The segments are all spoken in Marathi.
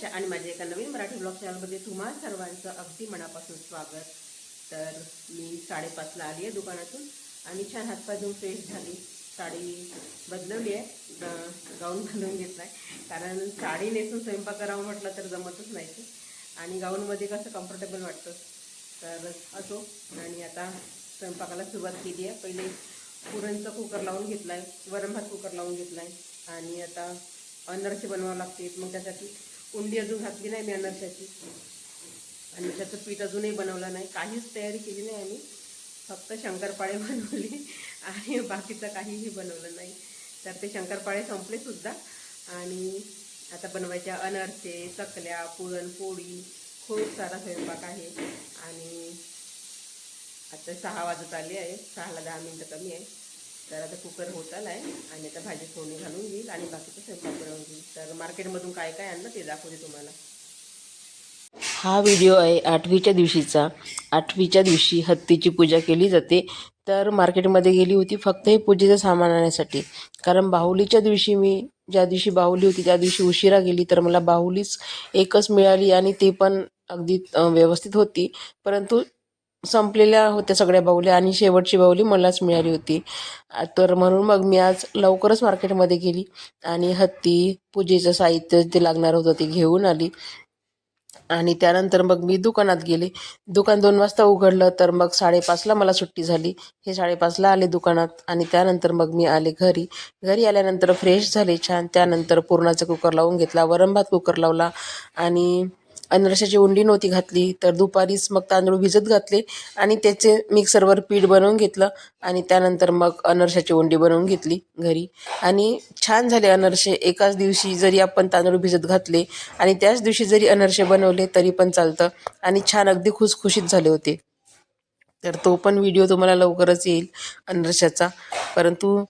वर्षा आणि माझ्या एका नवीन मराठी ब्लॉग चॅनलमध्ये तुम्हा सर्वांचं अगदी मनापासून स्वागत. तर मी साडेपाचला आली आहे दुकानातून आणि छान हातपाय धुवून फ्रेश झाली. साडी बदलवली आहे. गाऊन घालून घेतला आहे कारण साडी नेसून स्वयंपाक करावं म्हटलं तर जमतच नाही ते. आणि गाऊनमध्ये कसं कम्फर्टेबल वाटतं. तर असो. आणि आता स्वयंपाकाला सुरुवात केली आहे. पहिले पुरणचा कुकर लावून घेतला आहे वरण भात कुकर लावून घेतला आहे आणि आता अनरसे बनवावं लागते मग त्यासाठी उंडी अजून घातली नाही मी अनारशाची. आणि त्याचं पीठ अजूनही बनवलं नाही. काहीच तयारी केली नाही आम्ही. फक्त शंकरपाळे बनवले. आणि बाकीचं काहीही बनवलं नाही. तर ते शंकरपाळे संपले सुद्धा. आणि आता बनवायच्या अनरसे चकल्या पुरणपोळी खूप सारा स्वयंपाक आहे. आणि आता सहा वाजत आले आहे सहाला दहा मिनटं कमी आहे तर आता कुकर होत आला आहे आणि आता भाजी फोडणी घालून घेईल आणि बाकीचं स्वयंपाक बनवून घेईल. तर मार्केटमधून काय काय आणलं ते दाखवते तुम्हाला. हा व्हिडिओ आहे आठवीच्या दिवशीचा. आठवीच्या दिवशी हत्तीची पूजा केली जाते. तर मार्केटमध्ये गेली होती फक्त हे पूजेचं सामान आणण्यासाठी कारण बाहुलीच्या दिवशी मी ज्या दिवशी बाहुली होती त्या दिवशी उशिरा गेली तर मला बाहुलीच एकच मिळाली आणि ते पण अगदी व्यवस्थित होती. परंतु संपलेल्या होत्या सगळ्या बाहुल्या आणि शेवटची बाहुली मलाच मिळाली होती. तर म्हणून मग मी आज लवकरच मार्केटमध्ये गेली आणि हत्ती पूजेचं साहित्य जे लागणार होतं ते घेऊन आली. आणि त्यानंतर मग मी दुकानात गेले. दुकान दोन वाजता उघडलं तर मग साडेपाचला मला सुट्टी झाली. हे साडेपाचला आले दुकानात आणि त्यानंतर मग मी आले घरी. घरी आल्यानंतर फ्रेश झाले छान. त्यानंतर पुरणाचा कुकर लावून घेतला वरण भात कुकर लावला आणि अनरशाची उंडी नव्हती घातली तर दुपारीच मग तांदूळ भिजत घातले आणि त्याचे मिक्सरवर पीठ बनवून घेतलं आणि त्यानंतर मग अनरशाची उंडी बनवून घेतली घरी. आणि छान झाले अनरसे. एकाच दिवशी जरी आपण तांदूळ भिजत घातले आणि त्याच दिवशी जरी अनरसे बनवले तरी पण चालतं आणि छान अगदी खुसखुशीत झाले होते. तर तो पण व्हिडिओ तुम्हाला लवकरच येईल अनरशाचा. परंतु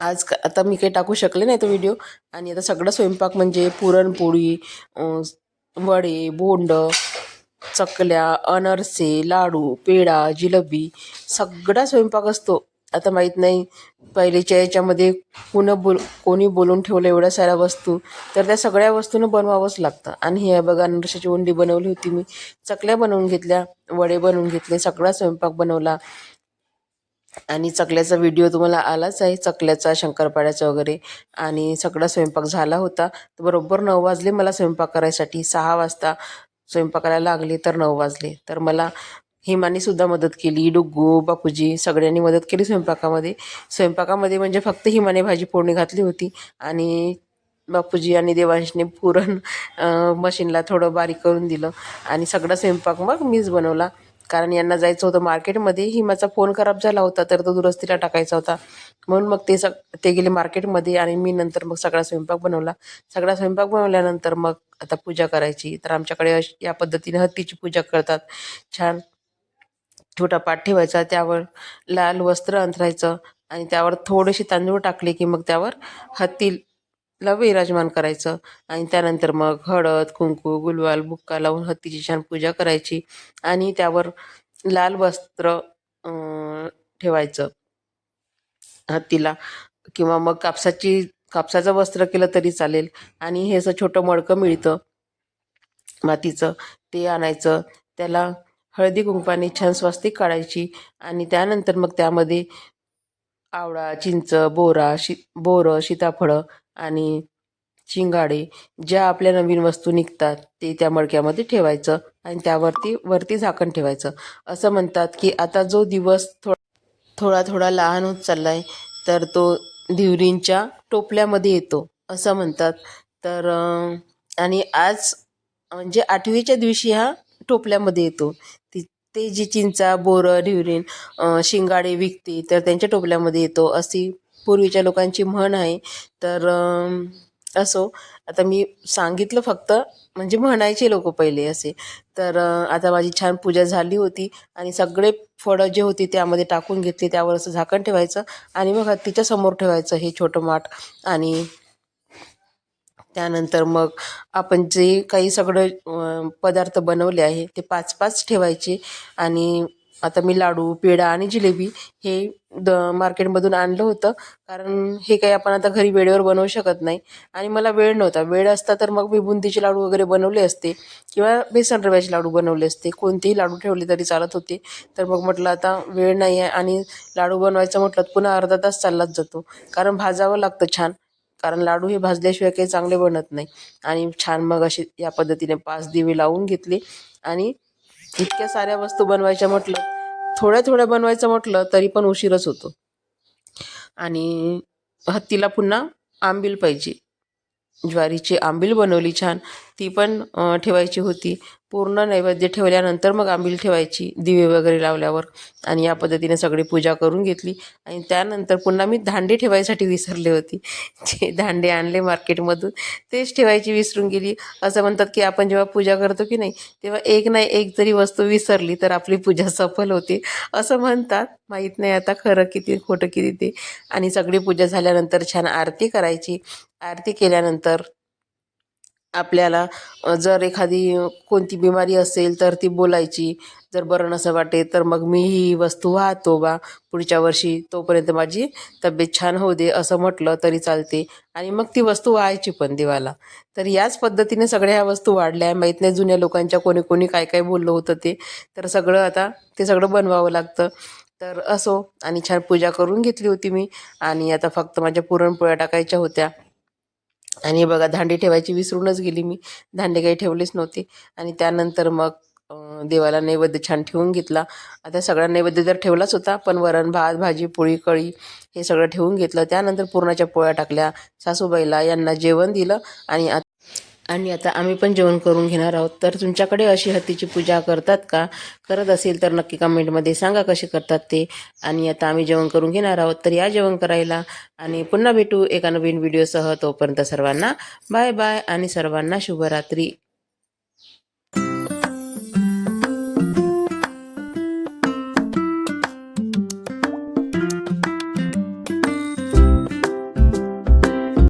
आज आता मी काही टाकू शकले नाही तो व्हिडिओ आणि आता सगळं स्वयंपाक म्हणजे पुरणपोळी वडे बोंड चकल्या अनरसे लाडू पेढा जिलेबी सगळा स्वयंपाक असतो. आता माहीत नाही पहिलेच्या याच्यामध्ये कुणं बोल कोणी बोलून ठेवलं एवढ्या साऱ्या वस्तू. तर त्या सगळ्या वस्तूनं बनवावंच लागतं. आणि हे बघा अनरशाची उंडी बनवली होती मी. चकल्या बनवून घेतल्या वडे बनवून घेतले सगळा स्वयंपाक बनवला. आणि चकल्याचा व्हिडिओ तुम्हाला आलाच आहे. चकल्याचा शंकरपाड्याचा वगैरे. आणि सगळा स्वयंपाक झाला होता. तर बरोबर नऊ वाजले मला स्वयंपाक करायसाठी. सहा वाजता स्वयंपाकाला लागले तर नऊ वाजले. तर मला हिमानी सुद्धा मदत केली. डुग्गू बापूजी सगळ्यांनी मदत केली स्वयंपाकामध्ये. स्वयंपाकामध्ये म्हणजे फक्त हिमाने भाजी फोडणी घातली होती. आणि बापूजी आणि देवांशने पुरण मशीनला थोडं बारीक करून दिलं. आणि सगळा स्वयंपाक मग मीच बनवला. कारण यांना जायचं होतं मार्केटमध्ये. हिमाचा फोन खराब झाला होता तर तो दुरुस्तीला टाकायचा होता. म्हणून मग ते सग ते गेले मार्केटमध्ये आणि मी नंतर मग सगळा स्वयंपाक बनवला. सगळा स्वयंपाक बनवल्यानंतर मग आता पूजा करायची. तर आमच्याकडे अश- या पद्धतीने हत्तीची पूजा करतात. छान छोटा पाठ ठेवायचा त्यावर लाल वस्त्र अंथरायचं आणि त्यावर थोडेसे तांदूळ टाकले की मग त्यावर हत्ती ला विराजमान करायचं. आणि त्यानंतर मग हळद कुंकू गुलवाल बुक्का लावून हत्तीची छान पूजा करायची. आणि त्यावर लाल वस्त्र अं, ठेवायचं हत्तीला. किंवा मग कापसाची कापसाचं वस्त्र केलं तरी चालेल. आणि हे असं छोटं मडकं मिळतं मातीचं. ते आणायचं. त्याला हळदी कुंकवाने छान स्वस्तिक काढायची. आणि त्यानंतर मग त्यामध्ये आवळा चिंच बोरा शि बोरं सीताफळं आणि शिंगाडे ज्या आपल्या नवीन वस्तू निघतात ते त्या मडक्यामध्ये ठेवायचं आणि त्यावरती वरती झाकण ठेवायचं. असं म्हणतात की आता जो दिवस थो थोडा थोडा लहान होत चालला आहे तर तो दिवरींच्या टोपल्यामध्ये येतो. असं म्हणतात. तर आणि आज म्हणजे आठवीच्या दिवशी हा टोपल्यामध्ये येतो. ती ते जी चिंचा बोरं ढिवरीन शिंगाडे विकते तर त्यांच्या टोपल्यामध्ये येतो. अशी पूर्वीच्या लोकांची म्हण आहे. तर असो. आता मी सांगितलं फक्त म्हणजे म्हणायचे लोक पहिले असे. तर आता माझी छान पूजा झाली होती आणि सगळे फळं जे होती त्यामध्ये टाकून घेतली. त्यावर असं झाकण ठेवायचं आणि मग तिच्यासमोर समोर ठेवायचं हे छोटं माठ आणि त्यानंतर मग आपण जे काही सगळं पदार्थ बनवले आहे ते पाच पाच ठेवायचे. आणि आता मी लाडू पेढा आणि जिलेबी हे द मार्केटमधून आणलं होतं. कारण हे काही आपण आता घरी वेळेवर बनवू शकत नाही. आणि मला वेळ नव्हता. वेळ असता तर मग मी बुंदीचे लाडू वगैरे बनवले असते. किंवा बेसन रव्याचे लाडू बनवले असते. कोणतेही लाडू ठेवले तरी चालत होते. तर मग म्हटलं आता वेळ नाही आहे आणि लाडू बनवायचं म्हटलं पुन्हा अर्धा तास चाललाच जातो. कारण भाजावं लागतं छान. कारण लाडू हे भाजल्याशिवाय काही चांगले बनत नाही. आणि छान मग असे या पद्धतीने पाच दिवे लावून घेतले. आणि इतक्या साऱ्या वस्तू बनवायच्या म्हटलं थोड्या थोड्या बनवायचं म्हटलं तरी पण उशीरच होतो. आणि हत्तीला पुन्हा आंबील पाहिजे. ज्वारीची आंबील बनवली छान. ती पण ठेवायची होती. पूर्ण नैवेद्य ठेवल्यानंतर मग आंबील ठेवायची दिवे वगैरे लावल्यावर. आणि या पद्धतीने सगळी पूजा करून घेतली. आणि त्यानंतर पुन्हा मी धांडे ठेवायसाठी विसरले होती. जे धांडे आणले मार्केटमधून तेच ठेवायची विसरून गेली. असं म्हणतात की आपण जेव्हा पूजा करतो की नाही तेव्हा एक नाही एक जरी वस्तू विसरली तर आपली पूजा सफल होते. असं म्हणतात. माहीत नाही आता खरं किती खोटं किती ते. आणि सगळी पूजा झाल्यानंतर छान आरती करायची. आरती केल्यानंतर आपल्याला जर एखादी कोणती बिमारी असेल तर ती बोलायची. जर बरं नसं वाटे तर मग मी ही वस्तू वाहतो बा. पुढच्या वर्षी तोपर्यंत माझी तब्येत छान होऊ दे असं म्हटलं तरी चालते. आणि मग ती वस्तू व्हायची पण देवाला. तर याच पद्धतीने सगळ्या ह्या वस्तू वाढल्या. माहीत नाही जुन्या लोकांच्या कोणी कोणी काय काय बोललं होतं ते. तर सगळं आता ते सगळं बनवावं लागतं. तर असो. आणि छान पूजा करून घेतली होती मी. आणि आता फक्त माझ्या पुरणपोळ्या टाकायच्या होत्या. आणि बघा भांडी ठेवायची विसरूनच गेली मी. दांडे काही ठेवलेच नव्हते. आणि त्यानंतर मग देवाला नैवेद्य छान ठेवून घेतला. आता सगळा नैवेद्य तर ठेवलाच होता पण वरण भात भाजी पोळी कळी हे सगळं ठेवून घेतलं. त्यानंतर पुरणाच्या पोळ्या टाकल्या. सासूबाईला यांना जेवण दिलं आणि आत- आणि आता आम्ही पण जेवण करून घेणार आहोत. तर तुमच्याकडे अशी हत्तीची पूजा करतात का? करत असेल तर नक्की कमेंटमध्ये सांगा कशी करतात ते. आणि आता आम्ही जेवण करून घेणार आहोत. तर या जेवण करायला. आणि पुन्हा भेटू एका नवीन व्हिडिओसह. तोपर्यंत सर्वांना बाय बाय आणि सर्वांना शुभरात्री.